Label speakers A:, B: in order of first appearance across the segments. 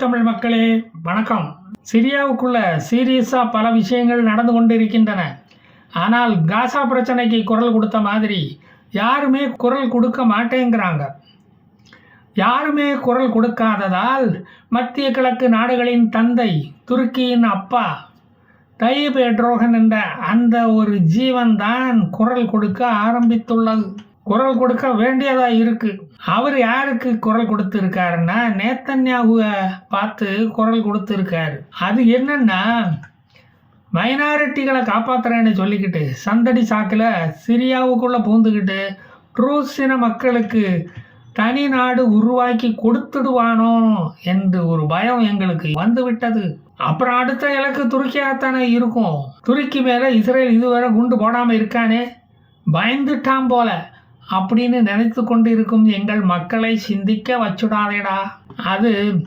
A: தமிழ் மக்களே வணக்கம். சிரியாவுக்குள்ள சீரியஸாக பல விஷயங்கள் நடந்து கொண்டு இருக்கின்றன ஆனால் காசா பிரச்சனைக்கு குரல் கொடுத்த மாதிரி யாருமே குரல் கொடுக்க மாட்டேங்கிறாங்க. யாருமே குரல் கொடுக்காததால் மத்திய கிழக்கு நாடுகளின் தந்தை துருக்கியின் அப்பா தையப் எட்ரோகன் என்ற அந்த ஒரு ஜீவன் தான் குரல் கொடுக்க ஆரம்பித்துள்ளது. குரல் கொடுக்க வேண்டியதா இருக்கு. அவர் யாருக்கு குரல் கொடுத்துருக்காருன்னா நேத்தன்யாவை பார்த்து குரல் கொடுத்துருக்காரு. அது என்னன்னா மைனாரிட்டிகளை காப்பாற்றுறேன்னு சொல்லிக்கிட்டு சந்தடி சாக்கில் சிரியாவுக்குள்ளே பூந்துக்கிட்டு ட்ரூசின மக்களுக்கு தனி நாடு உருவாக்கி கொடுத்துடுவானோ என்று ஒரு பயம் எங்களுக்கு வந்து விட்டது அப்புறம் அடுத்த இலக்கு துருக்கியாகத்தானே இருக்கும். துருக்கி மேலே இஸ்ரேல் இதுவரை குண்டு போடாமல் இருக்கானே? பயந்துட்டான் போல. அப்படின்னு நினைத்து கொண்டு இருக்கும் எங்கள் மக்களை சிந்திக்க வச்சுடாதேடா. அது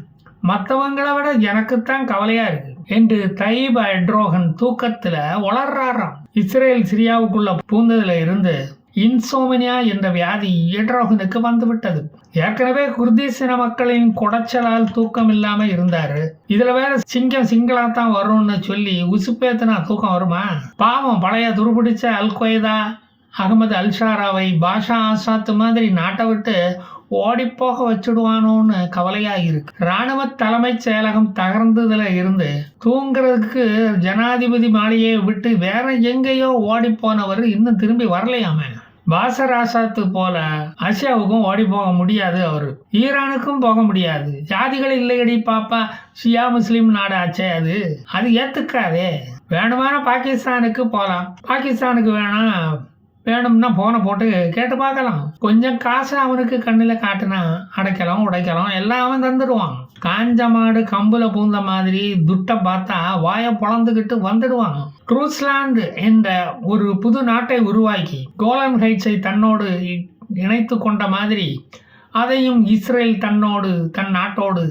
A: மற்றவங்களை விட எனக்குத்தான் கவலையா இருக்கு. என்று தைப எட்ரோகன் தூக்கத்துல வளர்றாராம் இஸ்ரேல் சிரியாவுக்குள்ள பூந்ததுல இருந்து இன்சோமினியா என்ற வியாதி எட்ரோகனுக்கு வந்துவிட்டது. ஏற்கனவே குர்திசின மக்களின் குடைச்சலால் தூக்கம் இல்லாம இருந்தாரு. இதுல வேற சிங்கம் சிங்களா தான் வரும்னு சொல்லி உசுப்பேத்துனா தூக்கம் வருமா? பாவம் பழைய துருபிடிச்ச அல் கொய்தா அகமது அல்ஷாராவை பாஷா ஆசாத்து மாதிரி நாட்டை விட்டு ஓடிப்போக வச்சுடுவானோன்னு கவலையாக இருக்கு ராணுவ தலைமைச் செயலகம் தகர்ந்ததுல இருந்து தூங்குறதுக்கு ஜனாதிபதி மாளிகையை விட்டு வேற எங்கேயோ ஓடி போனவர் இன்னும் திரும்பி வரலையாமே. பாசர் ஆசாத்து போல ஆசியாவுக்கும் ஓடி போக முடியாது அவரு. ஈரானுக்கும் போக முடியாது. ஜாதிகள் இல்லையடி பாப்பா. ஷியா முஸ்லீம் நாடு ஆச்சே அது. அது ஏத்துக்காதே. வேணுமான பாகிஸ்தானுக்கு போகலாம் பாகிஸ்தானுக்கு வேணாம் வேணும்னா ஃபோனை போட்டு கேட்டு பார்க்கலாம். கொஞ்சம் காசு அவனுக்கு கண்ணில் காட்டினா அடைக்கலாம் உடைக்கலாம் எல்லாம் அவன் தந்துடுவான். காஞ்ச மாடு கம்புல பூந்த மாதிரி துட்டை பார்த்தா வாயை பொழந்துக்கிட்டு வந்துடுவான். ட்ரூஸ்லாந்து என்ற ஒரு புது நாட்டை உருவாக்கி கோலன் ஹைட்ஸை தன்னோடு இ- இணைத்து கொண்ட மாதிரி அதையும் இஸ்ரேல் தன்னோடு தன் நாட்டோடு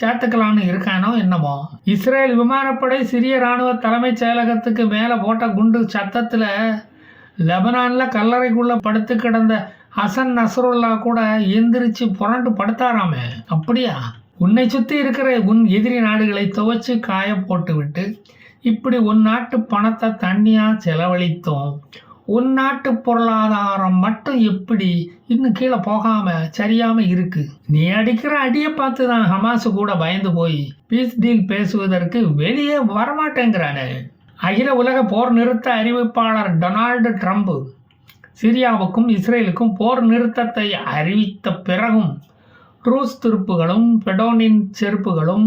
A: சேர்த்துக்கலான்னு இருக்கானோ என்னமோ. இஸ்ரேல் விமானப்படை சிறிய ராணுவ தலைமைச் செயலகத்துக்கு மேலே போட்ட குண்டு சத்தத்தில் லெபனானில் கல்லறைக்குள்ளே படுத்து கிடந்த ஹசன் நசருல்லா கூட எந்திரிச்சு புரண்டு படுத்தாராமே. அப்படியா? உன்னை சுற்றி இருக்கிற உன் எதிரி நாடுகளை துவைச்சு காய போட்டு விட்டு இப்படி உன் நாட்டு பணத்தை தண்ணியாக செலவழித்தோம். உன் நாட்டு பொருளாதாரம் மட்டும் எப்படி இன்னும் கீழே போகாம சரியாம இருக்கு? நீ அடிக்கிற அடியை பார்த்து தான் ஹமாஸ் கூட பயந்து போய் பீஸ் டீல் பேசுவதற்கு வெளியே வரமாட்டேங்கிறானே. அகில உலக போர் நிறுத்த அறிவிப்பாளர் டொனால்டு ட்ரம்ப் சிரியாவுக்கும் இஸ்ரேலுக்கும் போர் நிறுத்தத்தை அறிவித்த பிறகும் ட்ரூஸ் துருப்புகளும் பெடோனின் செருப்புகளும்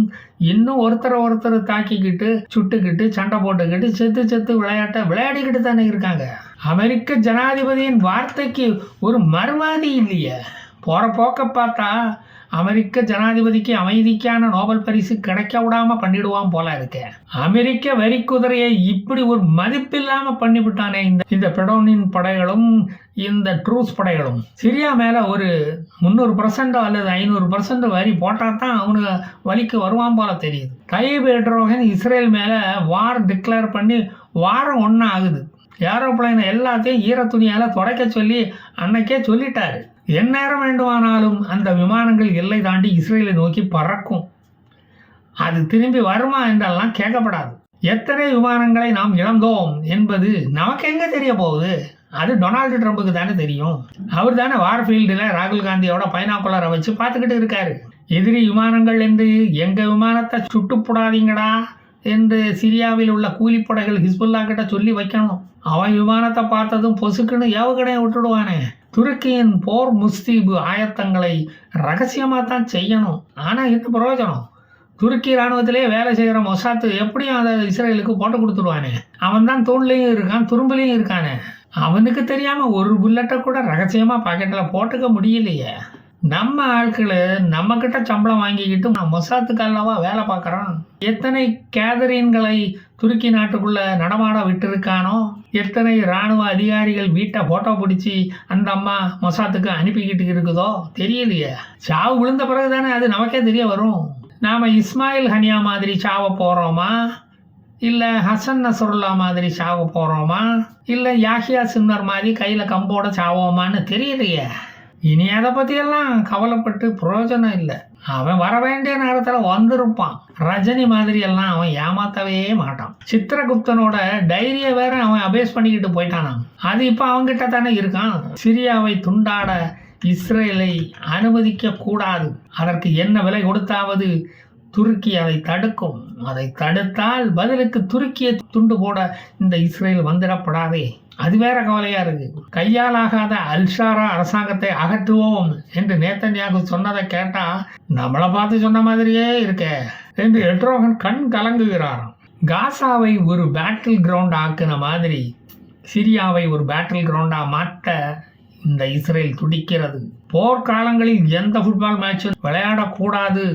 A: இன்னும் ஒருத்தரை ஒருத்தர் தாக்கிக்கிட்டு சுட்டுக்கிட்டு சண்டை போட்டுக்கிட்டு செத்து செத்து விளையாட்ட விளையாடிக்கிட்டு தானே இருக்காங்க. அமெரிக்க ஜனாதிபதியின் வார்த்தைக்கு ஒரு மறுவாதி இல்லையே. போகிற போக்க பார்த்தா அமெரிக்க ஜனாதிபதிக்கு அமைதிக்கான நோபல் பரிசு கிடைக்க விடாம பண்ணிடுவான் போல இருக்கு. அமெரிக்க வரி குதிரையை இப்படி ஒரு மதிப்பில்லாம பண்ணிவிட்டானே இந்த இந்த பெடோனின் படைகளும் இந்த ட்ரூஸ் படைகளும். சிரியா மேல ஒரு முந்நூறு பர்சன்டோ அல்லது ஐநூறு பர்சன்ட் வரி போட்டால் தான் அவனுக்கு வலிக்கு வருவான் போல தெரியுது. தையப் எட்ரோகன் இஸ்ரேல் மேலே வார் டிக்ளேர் பண்ணி வாரம் ஒன்றா ஆகுது ஏரோப்ளைனை எல்லாத்தையும் ஈர துணியால் துடைக்க சொல்லி அன்னைக்கே சொல்லிட்டாரு. எந்நேரம் வேண்டுமானாலும் அந்த விமானங்கள் எல்லை தாண்டி இஸ்ரேலை நோக்கி பறக்கும். அது திரும்பி வருமா என்றெல்லாம் கேட்கப்படாது. எத்தனை விமானங்களை நாம் இழந்தோம் என்பது நமக்கு எங்க தெரிய போகுது? அது டொனால்டு ட்ரம்புக்கு தானே தெரியும். அவர் தானே வார்ஃபீல்டில் ராகுல் காந்தியோட பைனாக்குலரை வச்சு பார்த்துக்கிட்டு இருக்காரு. எதிரி விமானங்கள் என்று எங்கள் விமானத்தை சுட்டு போடாதீங்கடா என்று சிரியாவில் உள்ள கூலிப்படைகள் ஹிஸ்புல்லா கிட்ட சொல்லி வைக்கணும். அவன் விமானத்தை பார்த்ததும் பொசுக்குன்னு ஏவுகணையை விட்டுடுவானே. துருக்கியின் போர் முஸ்தீபு ஆயத்தங்களை ரகசியமாக தான் செய்யணும். ஆனால் என்ன பிரயோஜனம். துருக்கி இராணுவத்திலே வேலை செய்கிற மொசாத்து எப்படியும் அதை இஸ்ரேலுக்கு போட்டு கொடுத்துருவானே அவன் தான் தூண்லையும் இருக்கான் துரும்புலையும் இருக்கானே. அவனுக்கு தெரியாமல் ஒரு புல்லட்டை கூட ரகசியமாக பாக்கெட்டில் போட்டுக்க முடியலையே. நம்ம ஆட்களை நம்ம கிட்ட சம்பளம் வாங்கிக்கிட்டு நான் மொசாத்துக்கு அல்லவா வேலை பார்க்குறோம் எத்தனை கேதரின்களை துருக்கி நாட்டுக்குள்ள நடமாட விட்டுருக்கானோ? எத்தனை இராணுவ அதிகாரிகள் வீட்டை ஃபோட்டோ பிடிச்சி அந்த அம்மா மொசாத்துக்கு அனுப்பிக்கிட்டு இருக்குதோ? தெரியலையே. சாவு விழுந்த பிறகு தானே அது நமக்கே தெரிய வரும். நாம் இஸ்மாயில் ஹனியா மாதிரி சாவ போகிறோமா இல்லை ஹசன் நசருல்லா மாதிரி சாவ போகிறோமா இல்லை யாஹியா சின்னர் மாதிரி கையில் கம்போட சாவோமான்னு தெரியலையே. இனி அதை பற்றியெல்லாம் கவலைப்பட்டு பிரயோஜனம் இல்லை. அவன் வர வேண்டிய நேரத்தில் வந்திருப்பான். ரஜினி மாதிரி எல்லாம் அவன் ஏமாத்தவே மாட்டான். சித்திரகுப்தனோட டைரியை வேற அவன் அபேஸ் பண்ணிக்கிட்டு போயிட்டானாம் அது இப்போ அவங்கிட்ட தானே இருக்கான். சிரியாவை துண்டாட இஸ்ரேலை அனுமதிக்க கூடாது. அதற்கு என்ன விலை கொடுத்தாவது? துருக்கி அதை தடுக்கும். அதை தடுத்தால் பதிலுக்கு துருக்கியை துண்டு போட இந்த இஸ்ரேல் வந்துடப்படாதே அது வேற கவலையா இருக்கு. கையாலாகாத அல்ஷாரா அரசாங்கத்தை அகற்றுவோம் என்று நேத்தன்யாகு சொன்னதை கேட்டா நம்மளை பார்த்து சொன்ன மாதிரியே இருக்கே என்று எட்ரோகன் கண் கலங்குகிறாராம். காசாவை ஒரு பேட்டில் கிரவுண்ட் ஆக்குன மாதிரி சிரியாவை ஒரு பேட்டில் கிரவுண்டா மாற்ற இந்த இஸ்ரேல் துடிக்கிறது. போர்க்காலங்களில் எந்த ஃபுட்பால் மேட்சும் விளையாடக்கூடாது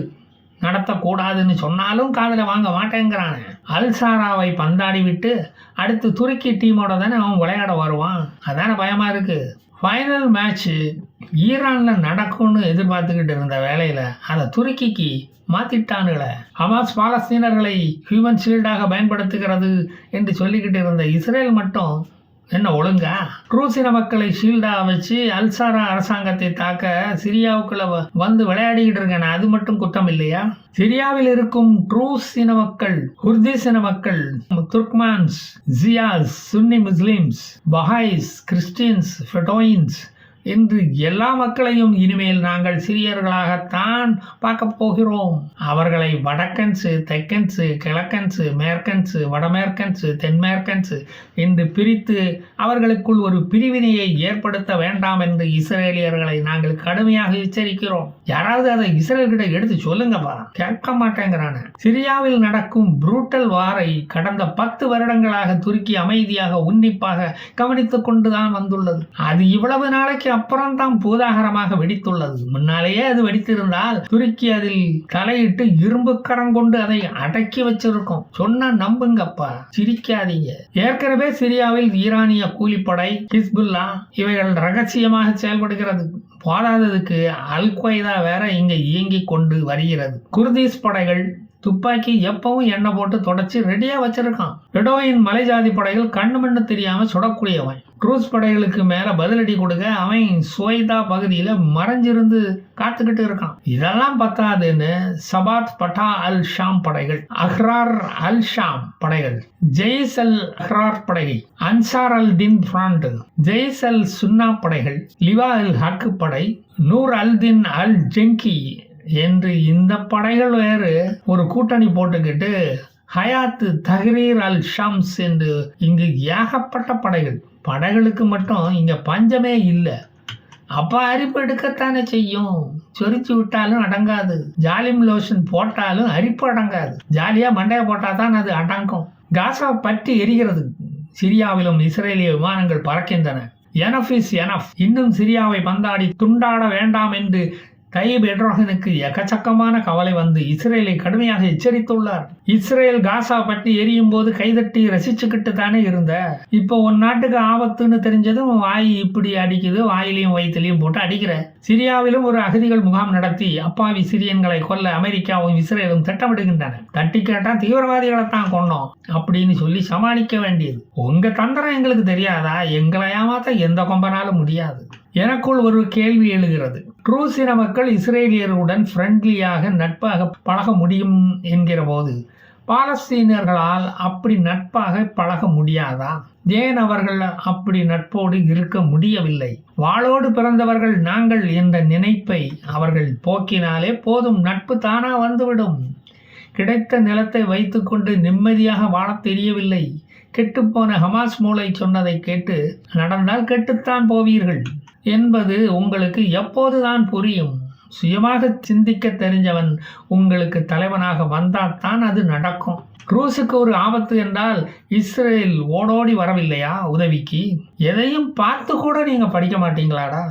A: நடத்தக்கூடாதுன்னு சொன்னாலும் காதில் வாங்க மாட்டேங்கிறானே. அல்சாராவை பந்தாடி விட்டு அடுத்து துருக்கி டீமோட தானே அவன் விளையாட வருவான்? அதான பயமாக இருக்குது ஃபைனல் மேட்ச்சு ஈரானில் நடக்கும்னு எதிர்பார்த்துக்கிட்டு இருந்த வேலையில் அதை துருக்கிக்கு மாத்திட்டானுங்களே. ஹமாஸ் பாலஸ்தீனர்களை ஹியூமன் ஷீல்டாக பயன்படுத்துகிறது என்று சொல்லிக்கிட்டு இருந்த இஸ்ரேல் மட்டும் என்ன ஒழுங்கா? குரூசின மக்களை ஷீல்டா வச்சு அல்சாரா அரசாங்கத்தை தாக்க சிரியாவுக்குள்ள வ- வந்து விளையாடிக்கிட்டு இருக்கேன்? அது மட்டும் குற்றம் இல்லையா? சிரியாவில் இருக்கும் ட்ரூஸ் இன மக்கள் குர்திஸ் இன மக்கள் துர்க்மான்ஸ் ஜியாஸ் சுன்னி முஸ்லிம்ஸ் பஹாய்ஸ் கிறிஸ்டின்ஸ் ஃபெட்டோயின்ஸ் என்று எல்லா மக்களையும் இனிமேல் நாங்கள் சிறியர்களாகத்தான் பார்க்க போகிறோம். அவர்களை வடக்கன்ஸு தெக்கன்ஸு கிழக்கன்ஸு மேற்கன்ஸு வடமேற்கன்ஸு தென்மேற்கன்ஸு என்று பிரித்து அவர்களுக்குள் ஒரு பிரிவினையை ஏற்படுத்த வேண்டாம் என்று இஸ்ரேலியர்களை நாங்கள் கடுமையாக எச்சரிக்கிறோம். யாராவது அதை இஸ்ரேல்கிட்ட எடுத்து சொல்லுங்கப்பா. கேட்க மாட்டேங்கிறான. சிரியாவில் நடக்கும் புரூட்டல் வாரை கடந்த பத்து வருடங்களாக துருக்கி அமைதியாக உன்னிப்பாக கவனித்துக் கொண்டுதான் வந்துள்ளது. அது இவ்வளவு நாளைக்கு அப்புறம் தான் பூதாகரமாக வெடித்துள்ளது. முன்னாலேயே அது வெடித்திருந்தால் துருக்கி அதில் தலையிட்டு இரும்பு கரம் கொண்டு அதை அடக்கி வச்சிருக்கும். சொன்னா நம்புங்கப்பா சிரிக்காதீங்க. ஏற்கனவே சிரியாவில் ஈரானிய கூலிப்படை ஹிஸ்புல்லா இவைகள் ரகசியமாக செயல்படுகிறது. போதாததுக்கு அல் கொய்தா வேற இங்க இயங்கிக் கொண்டு வருகிறது. குர்தீஸ் படைகள் துப்பாக்கி எப்பவும் எண்ணெய் போட்டு தொடச்சி ரெடியா வச்சிருக்கான். மலை மலைஜாதி படைகள் கண்ணு மண்ணு தெரியாம சுடக்கூடியவன். குரூஸ் படைகளுக்கு மேலே பதிலடி கொடுக்க அவன் சுவைதா பகுதியில் மறைஞ்சிருந்து காத்துக்கிட்டு இருக்கான். இதெல்லாம் பத்தாதுன்னு சபாத் பட்டா அல் ஷாம் படைகள் அஹ்ரார் அல் ஷாம் படைகள் ஜெய்ஸ் அல் அஹ்ரார் படை Ansar al Din front Jaish al Sunna படைகள் லிவா அல் ஹக்கு படை நூர் அல் தின் அல் ஜெங்கி என்று இந்த படைகள் வேறு ஒரு கூட்டணி போட்டுக்கிட்டு ஹயாத்து தஹ்ரீர் அல் ஷம்ஸ் என்று இங்கு ஏகப்பட்ட படைகள். படைகளுக்கு மட்டும் இங்க பஞ்சமே இல்லை. அப்போ அரிப்பு எடுக்கத்தானே செய்யும்? சொரிச்சு விட்டாலும் அடங்காது. ஜாலிம் லோஷன் போட்டாலும் அரிப்பு அடங்காது. ஜாலியா மண்டையை போட்டால் தான் அது அடங்கும். காசா பற்றி எரிகிறது. சிரியாவிலும் இஸ்ரேலிய விமானங்கள் பறக்கின்றன. எனஃப் இஸ் எனஃப் இன்னும் சிரியாவை பந்தாடி துண்டாட வேண்டாம் என்று தைப் எட்ரோகனுக்கு எக்கச்சக்கமான கவலை வந்து இஸ்ரேலை கடுமையாக எச்சரித்துள்ளார். இஸ்ரேல் காசா பற்றி எரியும் போது கைதட்டி ரசிச்சுக்கிட்டு தானே இருந்த. இப்போ உன் நாட்டுக்கு ஆபத்துன்னு தெரிஞ்சதும் வாய் இப்படி அடிக்குது. வாயிலையும் வயிற்றுலையும் போட்டு அடிக்கிற. சிரியாவிலும் ஒரு அகதிகள் முகாம் நடத்தி அப்பாவி சிரியன்களை கொல்ல அமெரிக்காவும் இஸ்ரேலும் திட்டமிடுகின்றன. தட்டி கேட்டா தீவிரவாதிகளை தான் கொண்டோம் அப்படின்னு சொல்லி சமாளிக்க வேண்டியது. உங்க தந்திரம் எங்களுக்கு தெரியாதா? எங்களை ஏமாத்த எந்த கொம்பனாலும் முடியாது. எனக்குள் ஒரு கேள்வி எழுகிறது. ட்ரூசின மக்கள் இஸ்ரேலியர்களுடன் ஃப்ரெண்ட்லியாக நட்பாக பழக முடியும் என்கிற போது பாலஸ்தீனியர்களால் அப்படி நட்பாக பழக முடியாதா? ஏன் அவர்கள் அப்படி நட்போடு இருக்க முடியவில்லை? வாளோடு பிறந்தவர்கள் நாங்கள் என்ற நினைப்பை அவர்கள் போக்கினாலே போதும் நட்பு தானா வந்துவிடும். கிடைத்த நிலத்தை வைத்துக்கொண்டு நிம்மதியாக வாழத் தெரியவில்லை. கெட்டுப்போன ஹமாஸ் மூளை சொன்னதை கேட்டு நடந்தால் கெட்டுத்தான் போவீர்கள். என்பது உங்களுக்கு எப்போதுதான் புரியும். சுயமாக சிந்திக்க தெரிஞ்சவன் உங்களுக்கு தலைவனாக வந்தால்தான் அது நடக்கும். குரூஸுக்கு ஒரு ஆபத்து என்றால் இஸ்ரேல் ஓடோடி வரவில்லையா உதவிக்கு? எதையும் பார்த்து கூட நீங்கள் படிக்க மாட்டீங்களாடா?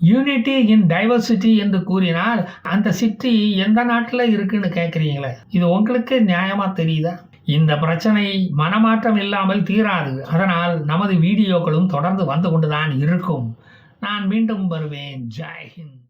A: யூனிட்டி இன் டைவர்சிட்டி என்று கூறினால் அந்த சிட்டி எந்த நாட்டில் இருக்குன்னு கேட்குறீங்களே இது உங்களுக்கு நியாயமாக தெரியுதா? இந்த பிரச்சனை மனமாற்றம் இல்லாமல் தீராது. அதனால் நமது வீடியோக்களும் தொடர்ந்து வந்து கொண்டுதான் இருக்கும். நான் மீண்டும் வருவேன் ஜெய் ஹிந்த்